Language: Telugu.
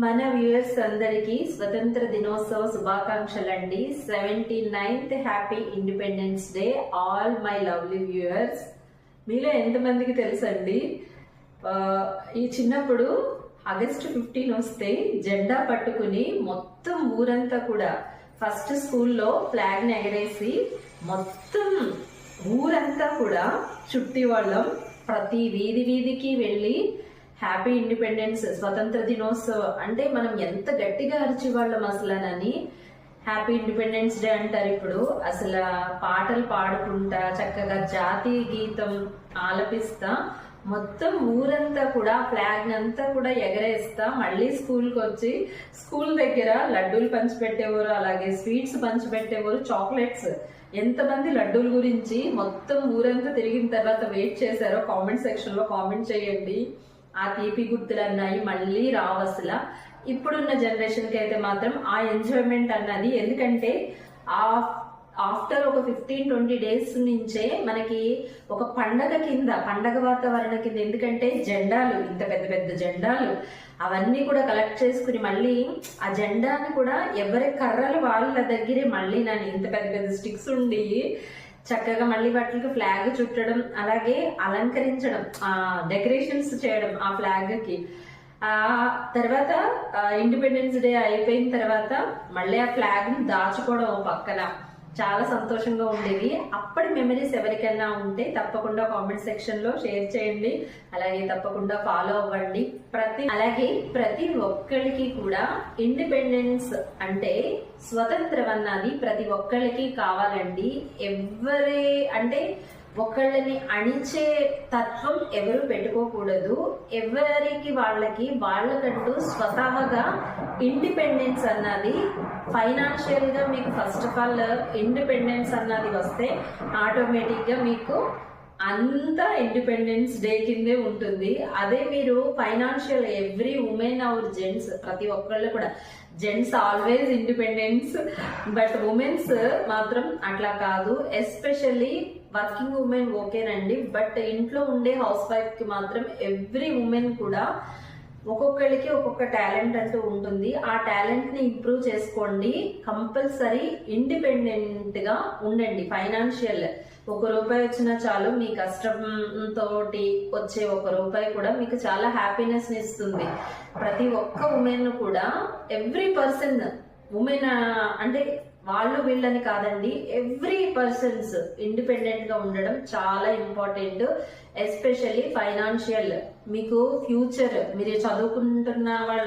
మన వ్యూయర్స్ అందరికీ స్వతంత్ర దినోత్సవ శుభాకాంక్షలండి. Seventy ninth happy independence day all my lovely viewers. మీలో ఎంతమందికి తెలుసండి? ఈ చిన్నప్పుడు ఆగస్టు ఫిఫ్టీన్ వస్తే జెండా పట్టుకుని మొత్తం ఊరంతా కూడా ఫస్ట్ స్కూల్లో ఫ్లాగ్ని ఎగరేసి మొత్తం ఊరంతా కూడా చుట్టి వాళ్ళం ప్రతి వీధి వీధికి వెళ్ళి హ్యాపీ ఇండిపెండెన్స్ స్వతంత్ర దినోత్సవం అంటే మనం ఎంత గట్టిగా అరిచేవాళ్ళం అసలనని హ్యాపీ ఇండిపెండెన్స్ డే అంటారు ఇప్పుడు. అసలు పాటలు పాడుకుంటా చక్కగా జాతీయ గీతం ఆలపిస్తా మొత్తం ఊరంతా కూడా ఫ్లాగ్ అంతా కూడా ఎగరేస్తా మళ్ళీ స్కూల్కి వచ్చి స్కూల్ దగ్గర లడ్డూలు పంచిపెట్టేవారు అలాగే స్వీట్స్ పంచిపెట్టేవారు చాక్లెట్స్. ఎంతమంది లడ్డూల గురించి మొత్తం ఊరంతా తిరిగిన తర్వాత వెయిట్ చేశారో కామెంట్ సెక్షన్లో కామెంట్ చేయండి. ఆ తీపి గుర్తులు అన్నాయి మళ్ళీ రావసలా ఇప్పుడున్న జనరేషన్కి అయితే మాత్రం ఆ ఎంజాయ్మెంట్ అన్నది ఎందుకంటే ఆ ఆఫ్టర్ ఒక ఫిఫ్టీన్ ట్వంటీ డేస్ నుంచే మనకి ఒక పండగ కింద పండగ వాతావరణం కింద ఎందుకంటే జెండాలు ఇంత పెద్ద పెద్ద జెండాలు అవన్నీ కూడా కలెక్ట్ చేసుకుని మళ్ళీ ఆ జెండాని కూడా ఎవరి కర్రలు వాళ్ళ దగ్గరే మళ్ళీ నన్ను ఇంత పెద్ద పెద్ద స్టిక్స్ ఉండి చక్కగా మళ్ళీ వాటికి ఫ్లాగ్ చుట్టడం అలాగే అలంకరించడం ఆ డెకరేషన్స్ చేయడం ఆ ఫ్లాగ్కి. ఆ తర్వాత ఇండిపెండెన్స్ డే అయిపోయిన తర్వాత మళ్ళీ ఆ ఫ్లాగ్ను దాచుకోవడం పక్కన. చాలా సంతోషంగా ఉండేవి. అప్పటి మెమరీస్ ఎవరికైనా ఉంటే తప్పకుండా కామెంట్ సెక్షన్లో షేర్ చేయండి. అలాగే తప్పకుండా ఫాలో అవ్వండి. ప్రతి అలాగే ప్రతి ఒక్కరికి కూడా ఇండిపెండెన్స్ అంటే స్వతంత్రం అన్నది ప్రతి ఒక్కరికి కావాలండి. ఎవరే అంటే ఒకళ్ళని అణిచే తత్వం ఎవరు పెట్టుకోకూడదు. ఎవరికి వాళ్ళకి వాళ్ళకంటూ స్వతహాగా ఇండిపెండెన్స్ అన్నది ఫైనాన్షియల్గా మీకు ఫస్ట్ ఆఫ్ ఆల్ ఇండిపెండెన్స్ అన్నది వస్తే ఆటోమేటిక్గా మీకు అంతా ఇండిపెండెన్స్ డే కిందే ఉంటుంది. అదే మీరు financial every women or gents ప్రతి ఒక్కళ్ళు కూడా gents always independence but womens మాత్రం అట్లా కాదు. ఎస్పెషల్లీ వర్కింగ్ ఉమెన్ ఓకేనండి బట్ ఇంట్లో ఉండే హౌస్ వైఫ్కి మాత్రం ఎవ్రీ ఉమెన్ కూడా ఒక్కొక్కరికి ఒక్కొక్క టాలెంట్ అంటూ ఉంటుంది. ఆ టాలెంట్ని ఇంప్రూవ్ చేసుకోండి. కంపల్సరీ ఇండిపెండెంట్గా ఉండండి. ఫైనాన్షియల్ ఒక రూపాయి వచ్చినా చాలు మీ కష్టంతో వచ్చే ఒక రూపాయి కూడా మీకు చాలా హ్యాపీనెస్ ఇస్తుంది. ప్రతి ఒక్క ఉమెన్ కూడా ఎవ్రీ పర్సన్ ఉమెన్ అంటే వాళ్ళు వీళ్ళని కాదండి ఎవ్రీ పర్సన్స్ ఇండిపెండెంట్గా ఉండడం చాలా ఇంపార్టెంట్ ఎస్పెషల్లీ ఫైనాన్షియల్. మీకు ఫ్యూచర్ మీరు చదువుకుంటున్న వాళ్ళ